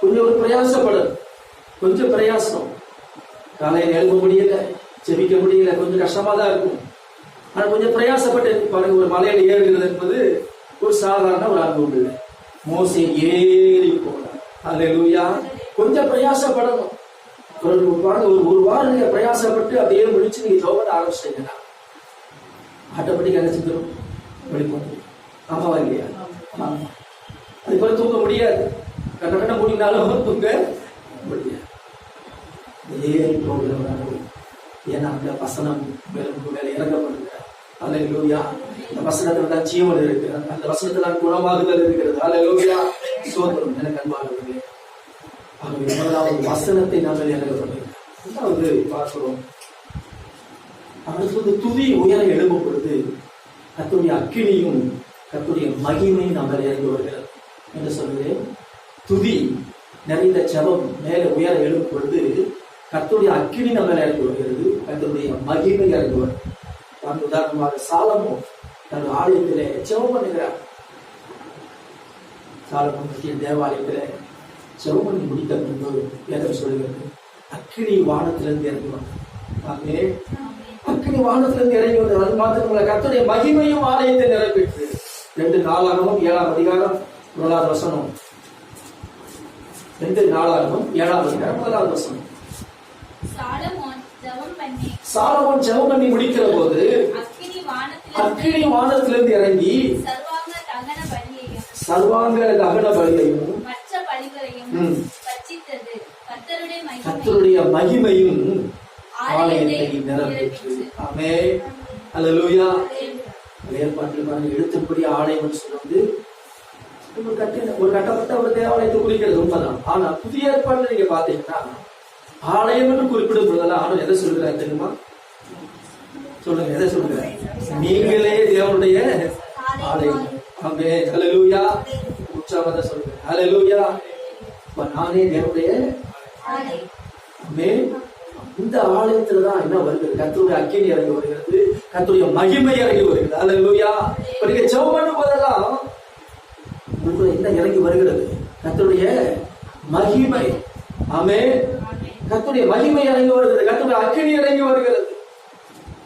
கொஞ்சம் ஒரு பிரயாசப்படும் கொஞ்சம் பிரயாசம். காலையில் எழுத முடியல செபிக்க முடியல கொஞ்சம் கஷ்டமா தான் இருக்கும். ஆனா கொஞ்சம் பிரயாசப்பட்டு பாருங்க ஒரு மலையில ஏறுகிறது என்பது ஒரு சாதாரண ஒரு அனுபவம் இல்லை. மோசை ஏறி போனார். அல்லேலூயா கொஞ்சம் பிரயாசப்படணும். ஒரு பாருங்க ஒரு ஒரு வாரம் நீங்க பிரயாசப்பட்டு அப்படியே முடிச்சு நீங்க ஜோபட ஆரம்பிச்சிட்டீங்கன்னா ஆட்டோமேட்டிக் என்ன செஞ்சிடும் வெளிப்படும் ஆமாவா இல்லையா அது போல தூங்க முடியாது. கண்ண கண்ண முடினாலும் தூங்க முடியாது ஏன்னா அந்த வசனம் மேலும் மேல இறங்கப்படுகிறார் அல்லேலூயா இந்த வசனத்துல தான் ஜீவன் இருக்கு. அந்த வசனத்துல தான் குணமாகுதல் இருக்கிறது. அல்லேலூயா சோதனம். எனக்கு அன்பானவர்களே ஆகவே முதலாவது வசனத்தை நாங்கள் இறங்கப்படுகிறோம். வந்து பார்க்கிறோம். அடுத்தது துதி உயர எழுப்பும் பொழுது கத்துடைய அக்கினியும் கத்துடைய மகிமையும் நாங்கள் இறங்கி வருகிறது என்று சொல்கிறேன் துதி நிறைந்த ஜபம் மேலே உயர எழும் பொழுது கத்துடைய அக்கினி நம்ம இறங்கி வருகிறது. கத்துடைய மகிமை இறங்கி வருது நான் உதாரணமாக சாலமோ தன் ஆலயத்திலே ஜெபம் பண்ணுகிறார். சாலமோ முக்கிய தேவாலயத்திலே ஜெபம் பண்ணி முடித்த பின்பு வேதம் சொல்கிறது அக்கினி வானத்திலிருந்து இறங்கி வந்தார். ஆகவே அக்கினி வானத்திலிருந்து இறங்கி வந்தது அது மாத்திரமல்ல கத்துடைய மகிமையும் ஆலயத்தை நிறைவேற்று. ரெண்டு நாலாகவும் ஏழாம் அதிகாரம் முதலாவது வசனம். ரெண்டு நாளாகவும் அதிகாரம் முதலாவது வசனம். சாலமோன் ஜெபம் பண்ணி. முடிக்கிற போது அக்கினி வானத்திலிருந்து இறங்கி சர்வாங்க தகன பலியையும் கர்த்தருடைய மகிமையும் ஆலயத்தை நிரப்பிற்று நிரப்பிற்று. ஆமே அல்லேலூயா ஏற்பாட்டில் பாருங்க எழுத்துப்படி ஆலயம் சொல்லுவது ஒரு கட்டின ஒரு கட்டப்பட்ட ஒரு தேவாலயத்தை குறிக்கிறது உண்மைதான். ஆனா புதிய ஏற்பாட்டில் நீங்க பாத்தீங்கன்னா ஆலயம் என்று குறிப்பிடும் பொழுதெல்லாம் ஆனா எதை சொல்கிறார் தெரியுமா? சொல்லுங்க எதை சொல்கிறார் நீங்களே தேவனுடைய ஆலயம். ஆமே ஹalleluya. உற்சாகத்தை சொல்லுங்க இப்ப நானே தேவனுடைய ஆமே இந்த ஆலயத்துல தான் என்ன வருகிறது? கர்த்தருடைய அக்கினி இறங்கி வருகிறது கர்த்தருடைய மகிமை இறங்கி வருகிறது. அல்லேலூயா இப்ப நீங்க ஜெபம் பண்ணும் போதெல்லாம் உங்களுக்குள்ள என்ன இறங்கி வருகிறது? கத்தருடைய மகிமை. ஆமே கத்துடைய மகிமை இறங்கி வருகிறது. கத்துடைய அக்கினி இறங்கி வருகிறது.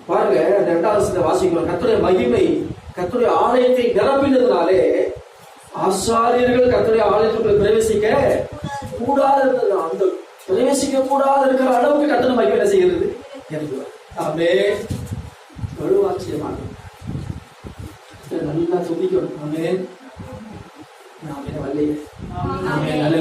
பாருங்க அந்த இரண்டாவது வாசிக்கிறோம். கத்துடைய மகிமை கத்துடைய ஆலயத்தை நிரப்பினதுனாலே ஆசாரியர்கள் கத்துடைய ஆலயத்துக்குள்ள பிரவேசிக்க கூடாது அந்த பிரவேசிக்க கூடாது இருக்கிற அளவுக்கு கர்த்தருடைய மகிமை என்ன செய்கிறது? எனக்கு ஆமே வலுவாட்சியமாக நல்லா துதிக்கணும் ஆமே நாமே வல்லையே ஆமே நல்ல